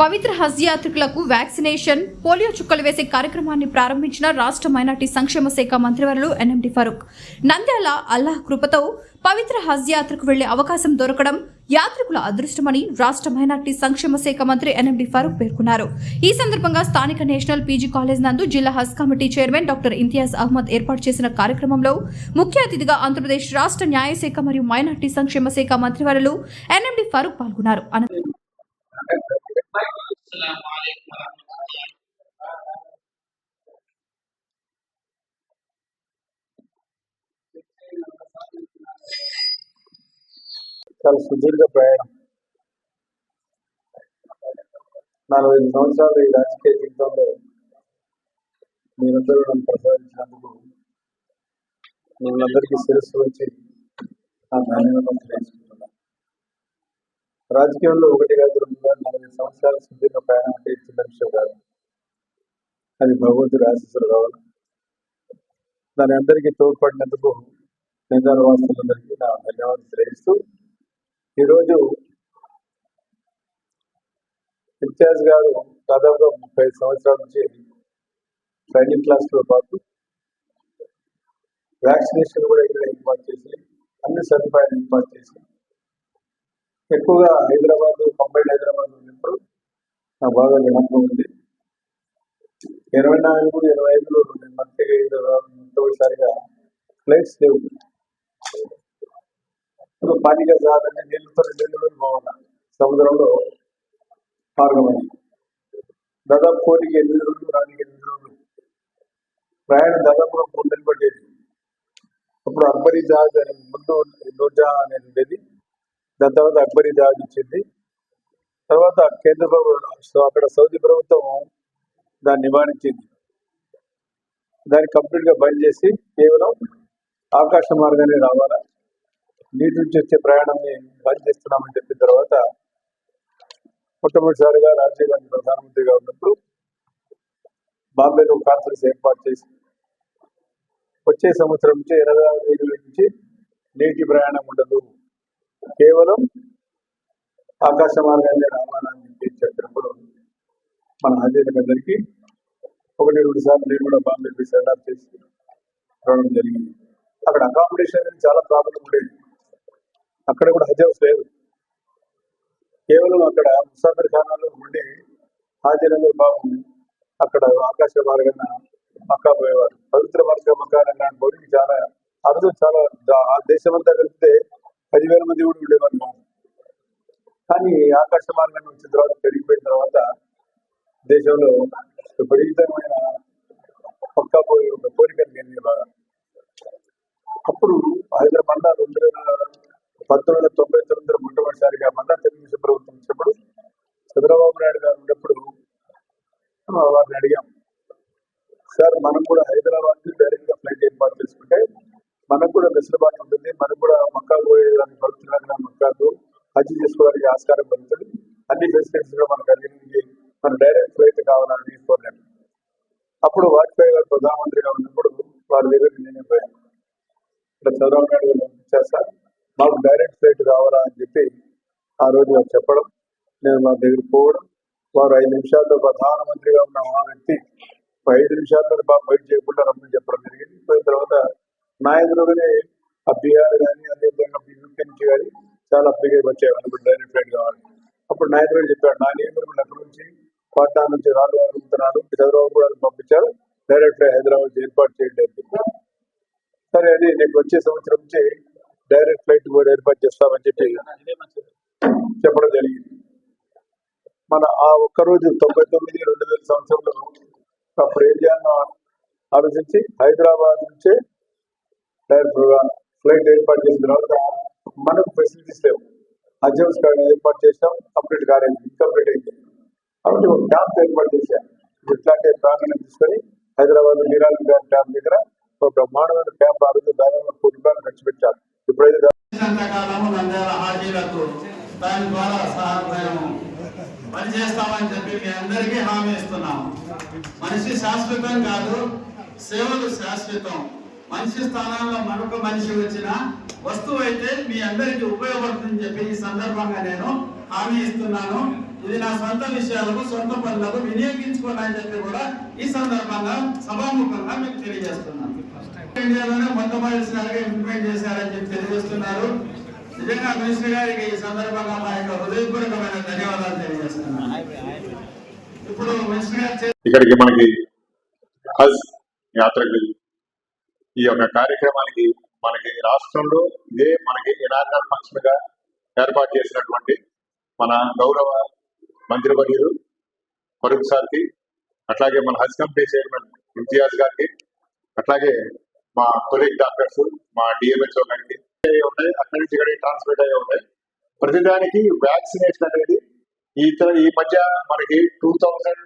పవిత్ర హజ్ యాత్రికులకు vaccination polio చుక్కలు వేసే కార్యక్రమాన్ని ప్రారంభించిన రాష్ట్ర మైనార్టీ సంక్షేమ శాఖ మంత్రివర్యులు ఎన్ఎండి ఫరూక్. నంద్యాల అల్లాహ్ కృపతో పవిత్ర హజ్ యాత్రకు వెళ్ళే అవకాశం దొరకడం యాత్రికుల అదృష్టమని రాష్ట్ర మైనార్టీ సంక్షేమ శాఖ మంత్రి ఎన్ఎండి ఫరూక్ పేర్కొన్నారు. ఈ సందర్భంగా స్థానిక నేషనల్ పీజీ కాలేజ్ నందు జిల్లా Haj committee chairman doctor Imtiaz Ahmed ఏర్పాటు చేసిన కార్యక్రమంలో ముఖ్య అతిథిగా ఆంధ్రప్రదేశ్ రాష్ట్ర న్యాయశాఖ మరియు మైనార్టీ సంక్షేమ శాఖ మంత్రివర్యులు ఎన్ఎండి ఫరూక్ పాల్గొన్నారు. అనంతరం السلام عليكم ورحمة الله చాలా సుదీర్ఘ ప్రయాణం నలభై ఐదు సంవత్సరాలు ఈ రాజకీయ జీవితంలో మీరందరూ నన్ను ప్రసాదించినందుకు మిమ్మల్ందరికీ శిరస్సు వచ్చి నా ధన్యవాదాలు తెలుసుకుంటున్నాను రాజకీయంలో ఒకటి కాదు రెండు కాదు నలభై సంవత్సరాల సుదీర్ఘ ప్రయాణం అంటే చిన్న విషయం కాదు. అది భగవంతుడి ఆశీస్సులు కావాలి. దాని అందరికీ తోడ్పడినందుకు నిజాల వాసులందరికీ నా ధన్యవాదాలు తెలియజేస్తూ ఈరోజు ఇంతియాజ్ గారు దాదాపుగా ముప్పై సంవత్సరాల నుంచి ట్రైనింగ్ క్లాస్లో పాటు వ్యాక్సినేషన్ కూడా ఇక్కడ ఏర్పాటు చేసి అన్ని సదుపాయాలు ఏర్పాటు చేసి ఎక్కువగా హైదరాబాద్ కంబైన్ హైదరాబాద్ ఉన్నప్పుడు నాకు బాగా జ్ఞాపకం ఉంది. ఇరవై నాలుగు ఇరవై ఐదులో నేను మంత్రిగా అయిన మొట్టమొదటిసారిగా ఫ్లైట్స్ లేవు ఇప్పుడు పానీగా సాగంటే నీళ్ళతో నీళ్ళు బాగున్నా సముద్రంలో మార్గమని దాదాపు కోటికి ఎనిమిది రోజులు రానికి ఎనిమిది రోజులు. ప్రయాణం దాదాపుగా మూడు నెలలు పట్టేది. అప్పుడు అక్బరీ జహాజ్ అని ముందు నూర్జహా అనేది ఉండేది దాని తర్వాత అక్బరీ జహాజ్ ఇచ్చింది తర్వాత కేంద్ర ప్రభుత్వం అక్కడ సౌదీ ప్రభుత్వం దాన్ని నివారించింది. దాన్ని కంప్లీట్గా బంద్ చేసి కేవలం ఆకాశ మార్గాన్ని రావాలా? నీటి నుంచి వచ్చే ప్రయాణాన్ని బంద్ చేస్తున్నామని చెప్పిన తర్వాత మొట్టమొదటిసారిగా రాజీవ్ గాంధీ ప్రధానమంత్రిగా ఉన్నప్పుడు బాంబేలో కాన్ఫరెన్స్ ఏర్పాటు చేసి వచ్చే సంవత్సరం నుంచి ఇరవై ఆరు వేల నుంచి నీటి ప్రయాణం ఉండదు. కేవలం ఆకాశ మార్గాన్ని రావాలని చెప్పి చెప్పినప్పుడు మన హజీలకు ఒకటి రెండు సార్లు నేను కూడా బాంబేకి సెటప్ చేసి రావడం జరిగింది. అక్కడ అకామిడేషన్ అనేది చాలా ప్రాబ్లం ఉండేది. అక్కడ కూడా హజ్ హౌస్ లేదు కేవలం అక్కడ ముసాఫర్ ఖానాలో ఉండి హాజీనగర్ బాగుంది అక్కడ ఆకాశ మార్గాన మక్కా పోయేవారు. పవిత్ర మార్గం మక్కా లాంటి చాలా అందరూ చాలా ఆ దేశమంతా కలిపితే పదివేల మంది కూడా ఉండేవారు కాదు కానీ ఆకాశ మార్గం వచ్చిన తర్వాత పెరిగిపోయిన తర్వాత దేశంలో విపరీతమైన పక్కా పోయి ఒక కోరిక కలిగింది బాగా అప్పుడు హైదరాబాద్ రెండు వేల పంతొమ్మిది వందల తొంభై తొమ్మిదిలో మొట్టమొదటిసారిగా మళ్ళా తెలుగుదేశం ప్రభుత్వం వచ్చినప్పుడు చంద్రబాబు నాయుడు గారు ఉన్నప్పుడు వారిని అడిగాం. సార్ మనం కూడా హైదరాబాద్ నుంచి డైరెక్ట్గా ఫ్లైట్ ఏర్పాటు చేసుకుంటే మనకు కూడా వెసులుబాటు ఉంటుంది. మనకు కూడా మక్కా పోయేదానికి పడుతున్నా మక్కాకు హజ్ చేసుకోవడానికి ఆస్కారం పొందుతుంది. అన్ని ఫెసిలిటీస్ కూడా మనకు అన్ని మన డైరెక్ట్ ఫ్లైట్ కావాలని తీసుకోలేము అప్పుడు వాజ్పేయి గారు ప్రధానమంత్రిగా ఉన్నప్పుడు వారి దగ్గర నేను పోయాను. ఇక్కడ చంద్రబాబు నాయుడు గారు పంపించారు మాకు డైరెక్ట్ ఫ్లైట్ కావాలా అని చెప్పి ఆ రోజు వారు చెప్పడం నేను మా దగ్గర పోవడం వారు ఐదు నిమిషాల్లో ప్రధానమంత్రిగా ఉన్న ఆ వ్యక్తి ఐదు నిమిషాల్లో బాగా బయట చేయకుండా రమ్మని చెప్పడం జరిగింది. పోయిన తర్వాత నా ఎదురుగానే ఆ బీహార్ కానీ అదేవిధంగా విధంగా నుంచి కానీ చాలా అప్లికేషన్ వచ్చాయి. అనుకుంటే డైరెక్ట్ ఫ్లైట్ కావాలి. అప్పుడు నా ఎదురు చెప్పాడు? నా నేను అక్కడ నుంచి పాట్నా నుంచి రాళ్ళు అడుగుతున్నాడు చంద్రబాబు కూడా పంపించారు. డైరెక్ట్ హైదరాబాద్ ఏర్పాటు చేయండి అని సరే అది నీకు వచ్చే సంవత్సరం నుంచి డైరెక్ట్ ఫ్లైట్ కూడా ఏర్పాటు చేస్తామని చెప్పి చెప్పడం జరిగింది. మన ఆ ఒక్క రోజు తొంభై తొమ్మిది రెండు వేల సంవత్సరంలో అప్పుడు ఏరియాను ఆలోచించి హైదరాబాద్ నుంచే డైరెక్టర్గా ఫ్లైట్ ఏర్పాటు చేసిన తర్వాత మనకు ఫెసిలిటీస్ లేవు. హజ్ హౌస్ ఏర్పాటు చేసాం కంప్లీట్ కాలేదు ఇన్కంప్లీట్ అయింది. కాబట్టి ఒక క్యాంప్ ఏర్పాటు చేశాను ఇట్లాంటి ప్రాంగణం తీసుకొని హైదరాబాద్ నీరాలి డ్యామ్ దగ్గర ఒక బ్రహ్మాండమైన క్యాంప్ ఆ రోజు దాదాపు కోటి రూపాయలు ఖర్చు పెట్టారు. ఇప్పుడైతే దా- సంతకాలము దాని ద్వారా సహాయం పనిచేస్తామని చెప్పి మీ అందరికీ హామీ ఇస్తున్నాము. మనిషి శాశ్వతం కాదు సేవలు శాశ్వతం. మనిషి స్థానంలో మరొక మనిషి వచ్చిన వస్తువు అయితే మీ అందరికీ ఉపయోగపడుతుందని చెప్పి ఈ సందర్భంగా నేను హామీ ఇస్తున్నాను. ఇది నా సొంత విషయాలకు సొంత పనులకు వినియోగించుకోండి అని చెప్పి కూడా ఈ సందర్భంగా సభాముఖంగా మీకు తెలియజేస్తున్నాను. ఇండియాలోనే మొట్టమొదటిసారిగా ఇంప్లిమెంట్ చేశారని చెప్పి తెలియజేస్తున్నారు. నిజంగా మినిస్టర్ గారికి ఈ సందర్భంగా మా యొక్క హృదయపూర్వకమైన ధన్యవాదాలు తెలియజేస్తున్నాను. ఇప్పుడు మినిస్టర్ గారు ఇక్కడికి మనకి హజ్ యాత్రకు ఈ యొక్క కార్యక్రమానికి మనకి రాష్ట్రంలో ఇదే మనకి ఇనాగ్రల్ ఫంక్షన్గా ఏర్పాటు చేసినటువంటి మన గౌరవ మంత్రివర్యులు ఫరూక్ సార్కి అట్లాగే మన హజ్ కమిటీ చైర్మన్ ఇంతియాజ్ గారికి అట్లాగే మా కొలీగ్ డాక్టర్స్ మా డిఎంహెచ్ఓ గారికి. ఉన్నాయి అక్కడి నుంచి ఇక్కడ ట్రాన్స్మిట్ అయ్యి ఉన్నాయి. ప్రతిదానికి వ్యాక్సినేషన్ అనేది ఈ ఈ మధ్య మనకి two thousand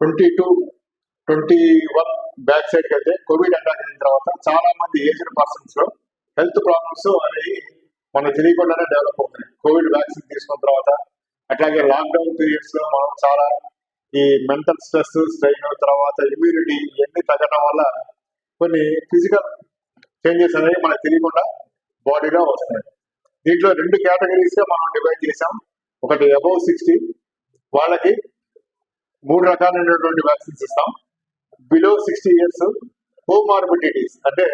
twenty two twenty one back side అయితే కోవిడ్ అటాక్ అయిన తర్వాత చాలా మంది ఏజ్డ్ పర్సన్స్లో హెల్త్ ప్రాబ్లమ్స్ అనేవి మనకు తెలియకుండానే డెవలప్ అవుతున్నాయి. కోవిడ్ వ్యాక్సిన్ తీసుకున్న తర్వాత అట్లాగే లాక్డౌన్ పీరియడ్స్లో మనం చాలా ఈ మెంటల్ స్ట్రెస్ స్ట్రెయిన్ తర్వాత ఇమ్యూనిటీ ఇవన్నీ తగ్గడం వల్ల కొన్ని ఫిజికల్ చేంజెస్ అనేవి మనకు తెలియకుండా బాడీలో వస్తున్నాయి. దీంట్లో రెండు కేటగిరీస్గా మనం డివైడ్ చేసాం ఒకటి అబౌవ్ సిక్స్టీ వాళ్ళకి మూడు రకాలైనటువంటి వ్యాక్సిన్స్ ఇస్తాం. బిలో సిక్స్టీ ఇయర్స్ కోమార్బిడిటీస్ అంటే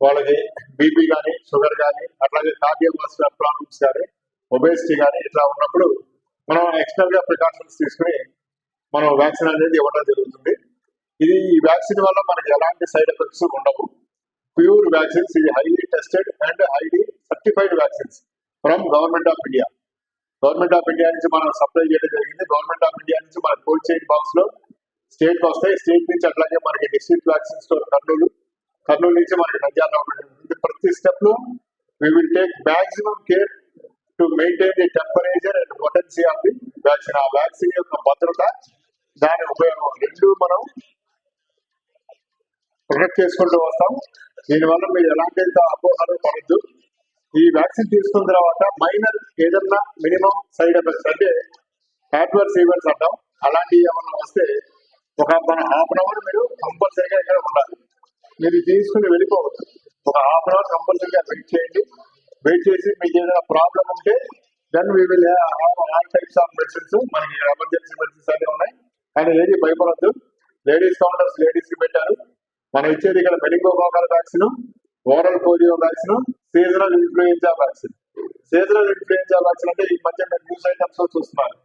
వాళ్ళకి బీపీ కానీ షుగర్ కానీ అట్లాగే కార్డియోవాస్కులర్ ప్రాబ్లమ్స్ కానీ ఒబేసిటీ కానీ ఇట్లా ఉన్నప్పుడు మనం ఎక్స్టర్నల్గా ప్రికాషన్స్ తీసుకుని మనం వ్యాక్సిన్ అనేది ఇవ్వడం జరుగుతుంది. ఇది ఈ వ్యాక్సిన్ వల్ల మనకి ఎలాంటి సైడ్ ఎఫెక్ట్స్ ఉండవు. ప్యూర్ వ్యాక్సిన్స్ ఇది highly tested and highly certified vaccines from government of India government of India నుంచి మనం సప్లై చేయడం జరిగింది. గవర్నమెంట్ ఆఫ్ ఇండియా నుంచి మన కోల్డ్ చైన్ బాక్స్లో స్టేట్కి వస్తాయి స్టేట్ నుంచి అట్లాగే మనకి district vaccine store Kurnool. Kurnool నుంచి మనకి నంద్యాల ఉంటుంది. ప్రతి స్టెప్లో we will take maximum care to maintain the temperature and potency of the vaccine ఆ వ్యాక్సిన్ యొక్క భద్రత దాని ఉపయోగం రెండు మనం ప్రొటెక్ట్ చేసుకుంటూ వస్తాం. దీనివల్ల మీరు ఎలాంటి అపోహలు పడద్దు. ఈ వ్యాక్సిన్ తీసుకున్న తర్వాత మైనర్ ఏదన్నా మినిమం సైడ్ ఎఫెక్ట్స్ అంటే యాడ్వర్స్ ఈవెంట్స్ అంటాం. అలాంటివి ఏమన్నా వస్తే ఒక హాఫ్ అన్ అవర్ మీరు కంపల్సరీగా ఇక్కడ ఉండాలి. మీరు తీసుకుని వెళ్ళిపోవచ్చు ఒక హాఫ్ అన్ అవర్ కంపల్సరీగా వెయిట్ చేయండి. వెయిట్ చేసి మీకు ఏదైనా ప్రాబ్లం ఉంటే then we will have all types of medicines మనకి ఎమర్జెన్సీ మెడిసిన్స్ అన్నీ ఉన్నాయి. కానీ ఏది భయపడద్దు. లేడీస్ కౌంటర్స్ లేడీస్కి పెట్టారు. మనం ఇచ్చేది ఇక్కడ meningococcal vaccine oral polio vaccine seasonal influenza vaccine seasonal influenza vaccine అంటే ఈ మధ్య న్యూస్ ఐటమ్స్ చూస్తున్నారు.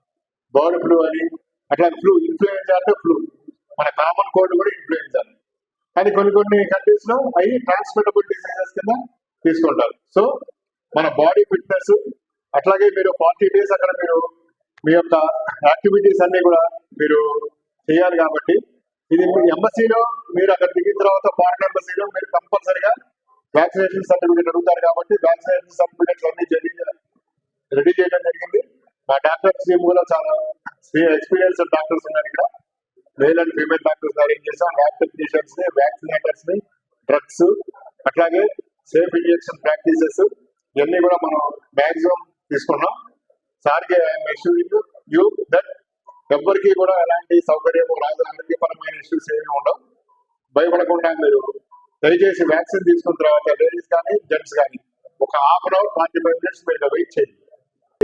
బర్డ్ ఫ్లూ అని అట్లా ఫ్లూ ఇన్ఫ్లుయెన్జా అంటే ఫ్లూ మన కామన్ కోల్డ్ కూడా ఇన్ఫ్లుయెన్జా కానీ కొన్ని కొన్ని కంట్రీస్లో అవి ట్రాన్స్మిటబుల్ డిసీజెస్ కింద తీసుకుంటారు. సో మన బాడీ ఫిట్నెస్ అట్లాగే మీరు ఫార్టీ డేస్ అక్కడ మీరు మీ యొక్క యాక్టివిటీస్ అన్ని కూడా మీరు చేయాలి కాబట్టి ఇది మీ ఎంబసీలో మీరు అక్కడ దిగిన తర్వాత ఫారెన్ ఎంబసీలో మీరు కంపల్సరిగా వ్యాక్సినేషన్ సర్టిఫికేట్ అడుగుతారు కాబట్టి వ్యాక్సినేషన్ సర్టిఫికేట్స్ అన్ని రెడీ చేయడం జరిగింది. మా డాక్టర్ టీమ్ కూడా చాలా ఎక్స్పీరియన్స్ డాక్టర్స్ ఉన్నారు ఇక్కడ. Male and female doctors arrange చేసాం ల్యాబ్ టెక్నీషియన్స్ని వ్యాక్సినేటర్స్ని డ్రగ్స్ అట్లాగే సేఫ్ ఇంజెక్షన్ ప్రాక్టీసెస్ ఇవన్నీ కూడా మనం మ్యాక్సిమం తీసుకున్నాం. సార్కి ఇష్యూయింగ్ యూ దట్ ఎవ్వరికి కూడా ఎలాంటి సౌకర్యం రాదు ఆరోగ్యపరమైన ఇష్యూస్ ఏమి ఉండవు. భయపడకుండా మీరు దయచేసి వ్యాక్సిన్ తీసుకున్న తర్వాత లేడీస్ కానీ జెంట్స్ కానీ ఒక half an hour forty five minutes మీరు వెయిట్ చేయండి.